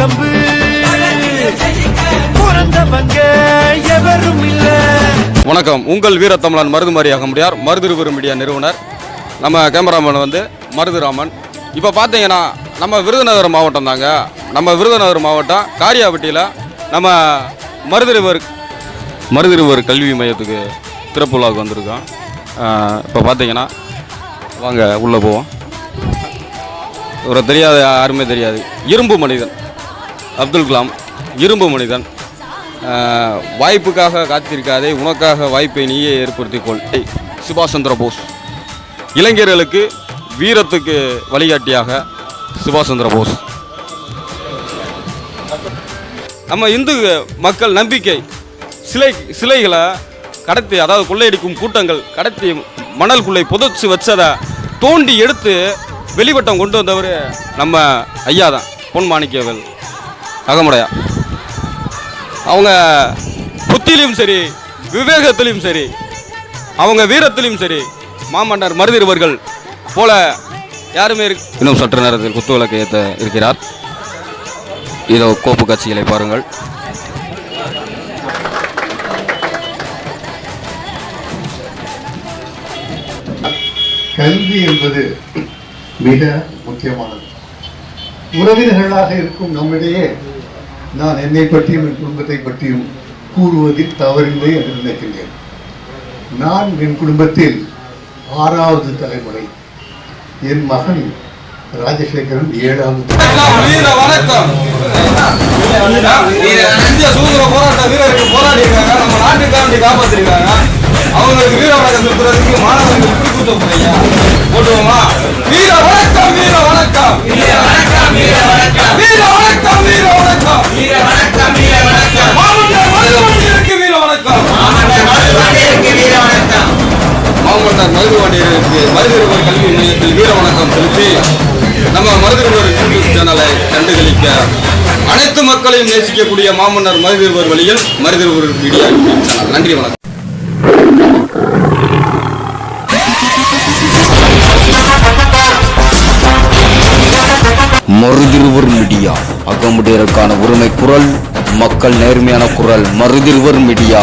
கம்பு. பிறந்தவங்க எவரும் வணக்கம். உங்கள் வீரத்தமிழன் மருதுமாரி முடியார் மருதுருவரு மீடியா நிறுவனர். நம்ம கேமராமேன் வந்து மருதுராமன் இப்போ பார்த்தீங்கன்னா நம்ம விருதுநகர் மாவட்டம் தாங்க. நம்ம விருதுநகர் மாவட்டம் காரியாபட்டியில் நம்ம மருதிருவர் மருதிருவர் கல்வி மையத்துக்கு திறப்பு வந்திருக்கோம். இப்போ பார்த்தீங்கன்னா வாங்க உள்ளே போவோம். இவரை தெரியாத யாருமே தெரியாது. இரும்பு மனிதன். அப்துல் கலாம் இரும்பு மனிதன். வாய்ப்புக்காக காத்திருக்காதே உனக்காக வாய்ப்பை நீயே ஏற்படுத்திக்கொள். சுபாஷ் சந்திர போஸ். இளைஞர்களுக்கு வீரத்துக்கு வழிகாட்டியாக சுபாஷ் சந்திர போஸ். நம்ம இந்து மக்கள் நம்பிக்கை சிலை சிலைகளை கடத்தி அதாவது கொள்ளையடிக்கும் கூட்டங்கள் கடத்தி மணல்குள்ளே புதைச்சி வச்சதை தோண்டி எடுத்து வெளிவட்டம் கொண்டு வந்தவர் நம்ம ஐயா தான் பொன் மாணிக்கவேல் அகமுடையா. அவங்க புத்திலையும் சரி விவேகத்திலையும் சரி அவங்க வீரத்திலையும் சரி மாமன்னர் மருதிருவர்கள் போல யாருமே இருக்கு இன்னும் சற்று நேரத்தில் குத்துவிளக்கு ஏற்ற இருக்கிறார். இதோ கோப்பு காட்சிகளை பாருங்கள். கல்வி என்பது மிக முக்கியமானது. உறவினர்களாக இருக்கும் நம்மிடையே நான் என்னை பற்றியும் என் குடும்பத்தை பற்றியும் கூறுவதில் தவறில்லை என்று நினைக்கின்றேன். நான் என் குடும்பத்தில் ஆறாவது தலைமுறை. என் மகன் ராஜசேகரன் ஏழாவது தலைமுறை. வீர வணக்கம். இந்திய சுதந்திர போராட்ட வீரர்கள் போராடியிருக்காங்க. நம்ம நாட்டுக்காண்டி காப்பாத்திருக்காங்க. அவங்களுக்கு வீர வணக்கம் செலுத்துறதுக்கு மாணவர்கள் இப்படி போறீங்க. மருதுவண்டியருக்கு கல்வி நிலையத்தில் வீர வணக்கம் செலுத்தி நம்ம மருதுவர் யூடியூப் சேனலை கண்டுகளிக்க அனைத்து மக்களையும் நேசிக்கக்கூடிய மாமன்னர் மருதுவர் வழியில் மருதுவர் மீடியா யூடியூப் சேனல். நன்றி வணக்கம். மீடியா அகமுடையருக்கான உரிமை குரல் மக்கள் நேர்மையான குரல் மருதிருவர் மீடியா.